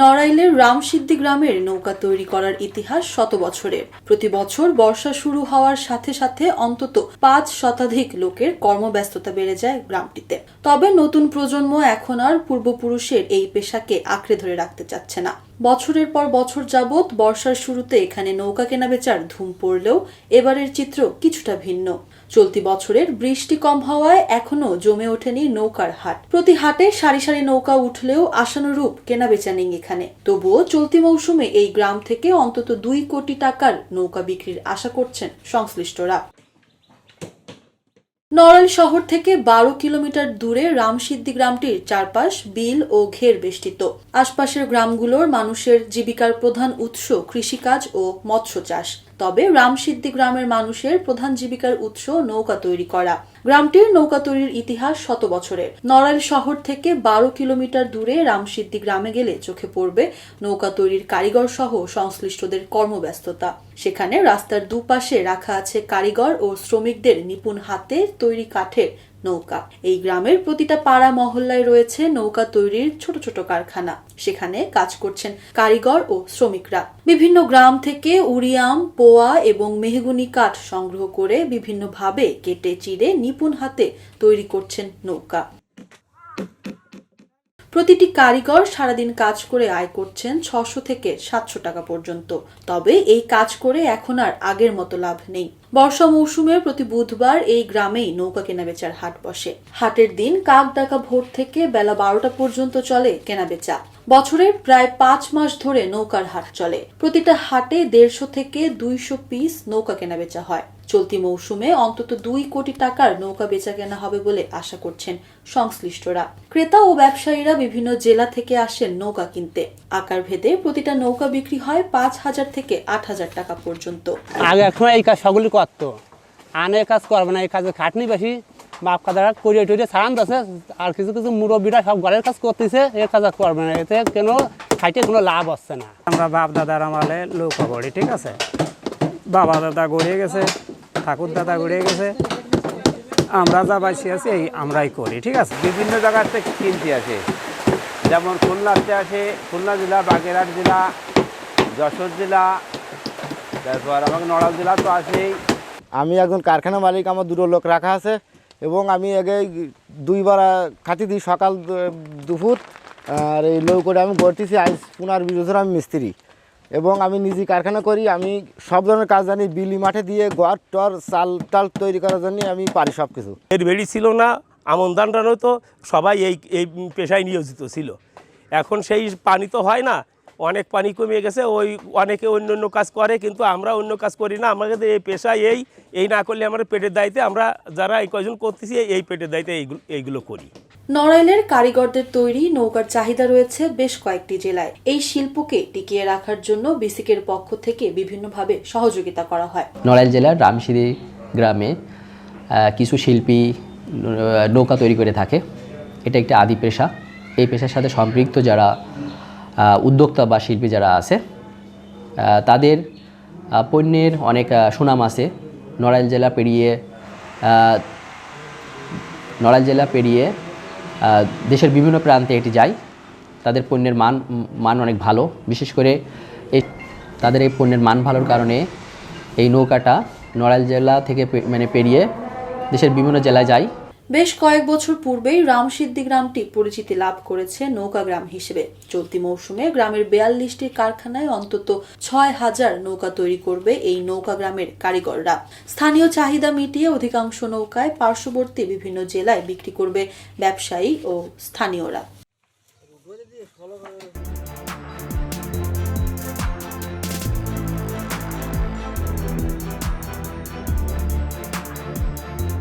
নড়াইলের রামসিদ্ধি গ্রামের নৌকা তৈরি করার ইতিহাস শত বছরের। প্রতি বছর বর্ষা শুরু হওয়ার সাথে সাথে অন্তত পাঁচ শতাধিক লোকের কর্মব্যস্ততা বেড়ে যায় গ্রামটিতে। তবে নতুন প্রজন্ম এখন আর পূর্বপুরুষের এই পেশাকে আঁকড়ে ধরে রাখতে চাচ্ছে না। বছরের পর বছর যাবৎ বর্ষার শুরুতে এখানে নৌকা কেনাবেচার ধুম পড়লেও এবারের চিত্র কিছুটা ভিন্ন। চলতি বছরের বৃষ্টি কম হওয়ায় এখনও জমে ওঠেনি নৌকার হাট। প্রতি হাটে সারি সারি নৌকা উঠলেও আশানুরূপ কেনাবেচা নেই এখানে। তবুও চলতি মৌসুমে এই গ্রাম থেকে অন্তত দুই কোটি টাকার নৌকা বিক্রির আশা করছেন সংশ্লিষ্টরা। নড়াইল শহর থেকে বারো কিলোমিটার দূরে রামসিদ্ধি গ্রামটির চারপাশ বিল ও ঘের বেষ্টিত। আশপাশের গ্রামগুলোর মানুষের জীবিকার প্রধান উৎস কৃষিকাজ ও মৎস্য চাষ। তবে রামসিদ্ধি গ্রামের মানুষের প্রধান জীবিকার উৎস নৌকা তৈরি করা। গ্রামটির নৌকা তৈরির ইতিহাস শত বছরের। নড়াইল শহর থেকে বারো কিলোমিটার দূরে রামসিদ্ধি গ্রামে গেলে চোখে পড়বে নৌকা তৈরির কারিগর সহ সংশ্লিষ্টদের কর্মব্যস্ততা। সেখানে রাস্তার দুপাশে রাখা আছে কারিগর ও শ্রমিকদের নিপুণ হাতে তৈরি কাঠের নৌকা। এই গ্রামের প্রতিটা পাড়া মহল্লায় রয়েছে নৌকা তৈরির ছোট ছোট কারখানা। সেখানে কাজ করছেন কারিগর ও শ্রমিকরা। বিভিন্ন গ্রাম থেকে উড়িয়াম, পোয়া এবং মেহগুনি কাঠ সংগ্রহ করে বিভিন্নভাবে কেটে চিড়ে নিপুণ হাতে তৈরি করছেন নৌকা। প্রতিটি কারিগর সারাদিন কাজ করে আয় করছেন ছশো থেকে সাতশো টাকা পর্যন্ত। তবে এই কাজ করে এখন আর আগের মতো লাভ নেই। বর্ষা মৌসুমে প্রতি বুধবার এই গ্রামেই নৌকা কেনাবেচার হাট বসে। হাটের দিন কাক ডাকা ভোর থেকে বেলা বারোটা পর্যন্ত চলে কেনাবেচা। বছরের প্রায় পাঁচ মাস ধরে নৌকার হাট চলে। প্রতিটা হাটে দেড়শো থেকে দুইশো পিস নৌকা কেনাবেচা হয়। চলতি মৌসুমে অন্তত দুই কোটি টাকার নৌকা বেচা কেনা হবে বলে আশা করছেন সংশ্লিষ্টরা। ক্রেতা ও ব্যবসায়ীরা বিভিন্ন জেলা থেকে আসেন নৌকা কিনতে। আকার ভেদে প্রতিটা নৌকা বিক্রি হয় পাঁচ হাজার থেকে আট হাজার টাকা পর্যন্ত। আগে এখন এই কাজ সকলে করতো। আনে কাজ করবে না এই কাজে খাটনি বেশি বাপ কাদারা করিয়ে টরিয়ে ছাড়ান দিচ্ছে আর কিছু কিছু মুরব্বীরা সব ঘরের কাজ করতেছে এই কাজ করবে না এতে কেন খাইতে কোনো লাভ হচ্ছে না। আমরা বাপ দাদার আমালে নৌকা গড়ি ঠিক আছে? বাবা দাদা গড়িয়ে গেছে। ঠাকুর দাদা গড়িয়ে গেছে। আমরা যা বাসি আছি, এই আমরাই করি, ঠিক আছে? বিভিন্ন জায়গার থেকে কিনতে আসে যেমন খুলনাতে আসে, খুলনা জেলা, বাগেরহাট জেলা, যশোর জেলা, তারপর আমাকে নড়াল জেলা তো আসেই আমি একজন কারখানা মালিক, আমার দুটো লোক রাখা আছে, এবং আমি আগে দুইবার খাতি দিই সকাল দুপুর, আর এই নৌকোটা আমি করতেছি আজ পুনার বছর আমি মিস্ত্রি। এবং আমি নিজে কারখানা করি, আমি সব ধরনের কাজ জানি, বিলি মাঠে দিয়ে গড় টর, চাল, টাল তৈরি করার জন্য আমি পারি সব কিছু এর বেড়ি ছিল না, আমন ধান টান হতো সবাই এই এই পেশায় নিয়োজিত ছিল। এখন সেই পানি তো হয় না, অনেক পানি কমে গেছে, ওই অনেকে অন্য অন্য কাজ করে, কিন্তু আমরা অন্য কাজ করি না, আমাদের এই পেশায় এই এই না করলে আমরা পেটের দায়িত্বে আমরা যারা এই কয়জন করতেছি, এই পেটের দায়িত্বে এইগুলো এইগুলো করি। নড়াইলের কারিগরদের তৈরি নৌকার চাহিদা রয়েছে বেশ কয়েকটি জেলায়। এই শিল্পকে টিকিয়ে রাখার জন্য বিসিকের পক্ষ থেকে বিভিন্নভাবে সহযোগিতা করা হয়। নড়াইল জেলার রামশিরি গ্রামে কিছু শিল্পী নৌকা তৈরি করে থাকে। এটা একটি আদি পেশা। এই পেশার সাথে সম্পৃক্ত যারা উদ্যোক্তা বা শিল্পী যারা আছে তাদের পণ্যের অনেক সুনাম আছে। নড়াইল জেলা পেরিয়ে নড়াইল জেলা পেরিয়ে দেশের বিভিন্ন প্রান্তে এটি যায়। তাদের পণ্যের মান মান অনেক ভালো। বিশেষ করে এই, তাদের এই পণ্যের মান ভালোর কারণে এই নৌকাটা নড়াইল জেলা থেকে মানে পেরিয়ে দেশের বিভিন্ন জেলায় যায়। বেশ কয়েক বছর পূর্বেই রামসিদ্ধি গ্রামটি পরিচিতি লাভ করেছে নৌকা গ্রাম হিসেবে। চলতি মৌসুমে গ্রামের বেয়াল্লিশটি কারখানায় অন্তত ছয় হাজার নৌকা তৈরি করবে এই নৌকা গ্রামের কারিগররা। স্থানীয় চাহিদা মিটিয়ে অধিকাংশ নৌকায় পার্শ্ববর্তী বিভিন্ন জেলায় বিক্রি করবে ব্যবসায়ী ও স্থানীয়রা।